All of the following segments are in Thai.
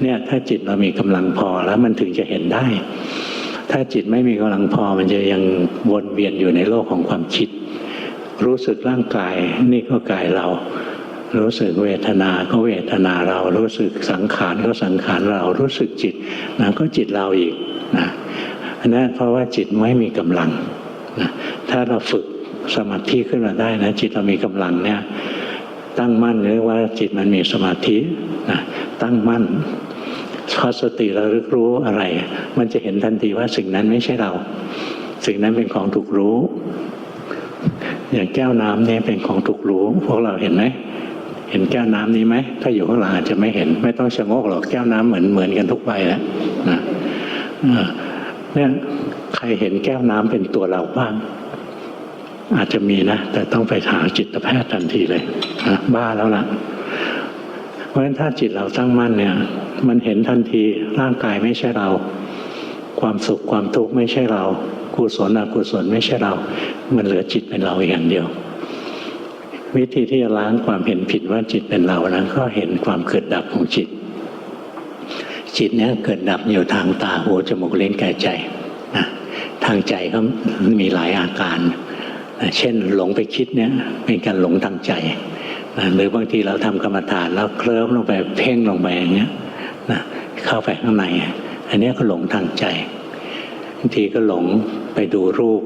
เนี่ยถ้าจิตเรามีกำลังพอแล้วมันถึงจะเห็นได้ ถ้าจิตไม่มีกำลังพอมันจะยังวนเวียนอยู่ในโลกของความคิด รู้สึกร่างกายนี่ก็กายเรา รู้สึกเวทนา ก็เวทนาเรา รู้สึกสังขารก็สังขารเรา รู้สึกจิตนะก็จิตเราอีกนะอันนั้นเพราะว่าจิตไม่มีกำลังนะถ้าเราฝึกสมาธิขึ้นมาได้นะจิตเรามีกำลังเนี่ย ตั้งมั่นเรียกว่าจิตมันมีสมาธินะตั้งมั่นพอสติระลึกรู้อะไร มันจะเห็นทันทีว่าสิ่งนั้นไม่ใช่เรา สิ่งนั้นเป็นของถูกรู้ อย่างแก้วน้ำนี่เป็นของถูกรู้ พวกเราเห็นไหมเห็นแก้วน้ำนี้ไหมถ้าอยู่ข้างหลังอาจจะไม่เห็น ไม่ต้องชะงกหรอกแก้วน้ำเหมือนเหมือนกันทุกใบแล้วนะเนี่ยใครเห็นแก้วน้ำเป็นตัวเราบ้าง อาจจะมีนะ แต่ต้องไปหาจิตแพทย์ทันทีเลยนะบ้าแล้วล่ะ เพราะฉะนั้นถ้าจิตเราตั้งมั่นเนี่ย มันเห็นทันทีร่างกายไม่ใช่เรา ความสุขความทุกข์ไม่ใช่เรากุศลอกุศลไม่ใช่เรา มันเหลือจิตเป็นเราอย่างเดียว วิธีที่จะล้างความเห็นผิดว่าจิตเป็นเรานั้นก็เห็นความเกิดดับของจิต จิตเนี้ยเกิดดับอยู่ทางตาหูจมูกเล่นกายใจนะทางใจก็มีหลายอาการ เช่นหลงไปคิดเนี่ยเป็นการหลงทางใจนะหรือบางทีเราทำกรรมฐานแล้วเคลิ้มลงไปเพ่งลงไปอย่างเงี้ยนะเข้าไปข้างใน อันนี้ก็หลงทางใจบางทีก็หลงไปดูรูป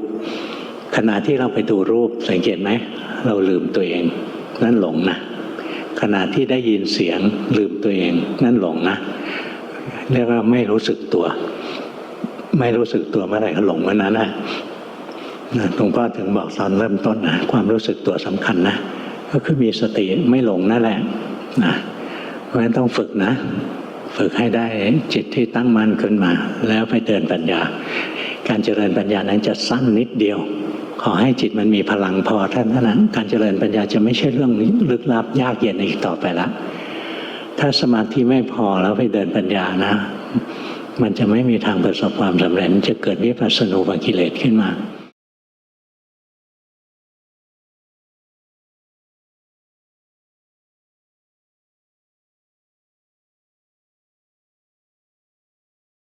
ขณะที่เราไปดูรูปสังเกตไหมเราลืมตัวเอง นั่นหลงนะขณะที่ได้ยินเสียงลืมตัวเอง นั่นหลงนะเรียกว่าไม่รู้สึกตัว ไม่รู้สึกตัวเมื่อไหร่ก็หลงเมื่อนั้นนะ หลวงพ่อถึงบอกตอนเริ่มต้นนะความรู้สึกตัวสำคัญนะ ก็คือมีสติไม่หลงนั่นแหละนะเพราะฉะนั้นต้องฝึกนะ ฝึกให้ได้จิตที่ตั้งมั่นขึ้นมา แล้วไปเดินปัญญา การเจริญปัญญานั้นจะสั้นนิดเดียว ขอให้จิตมันมีพลังพอเท่านั้นการเจริญปัญญาจะไม่ใช่เรื่องลึกลับยากเย็นอีกต่อไปละถ้าสมาธิไม่พอแล้วไปเดินปัญญานะ มันจะไม่มีทางประสบความสำเร็จจะเกิดวิปัสสนูปกิเลสขึ้นมา